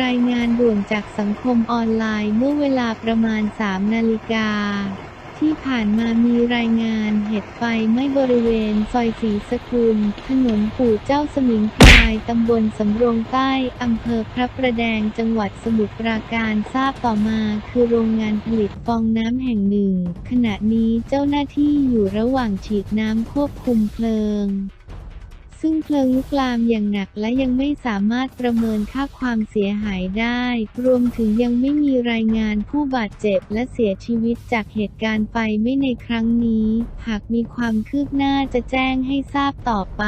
รายงานด่วนจากสังคมออนไลน์เมื่อเวลาประมาณ 3 นาฬิกา ที่ผ่านมามีรายงานเหตุไฟไหม้บริเวณซอยศรีสกุล ถนนปู่เจ้าสมิงพรายตำบลสำโรงใต้อำเภอพระประแดงจังหวัดสมุทรปราการทราบต่อมา คือโรงงานผลิตฟองน้ำแห่งหนึ่ง ขณะนี้เจ้าหน้าที่อยู่ระหว่างฉีดน้ำควบคุมเพลิง ซึ่งเพลิงลุกลามอย่างหนักและยังไม่สามารถประเมินค่าความเสียหายได้ รวมถึงยังไม่มีรายงานผู้บาดเจ็บและเสียชีวิตจากเหตุการณ์ไฟไม่ในครั้งนี้ หากมีความคืบหน้าจะแจ้งให้ทราบต่อไป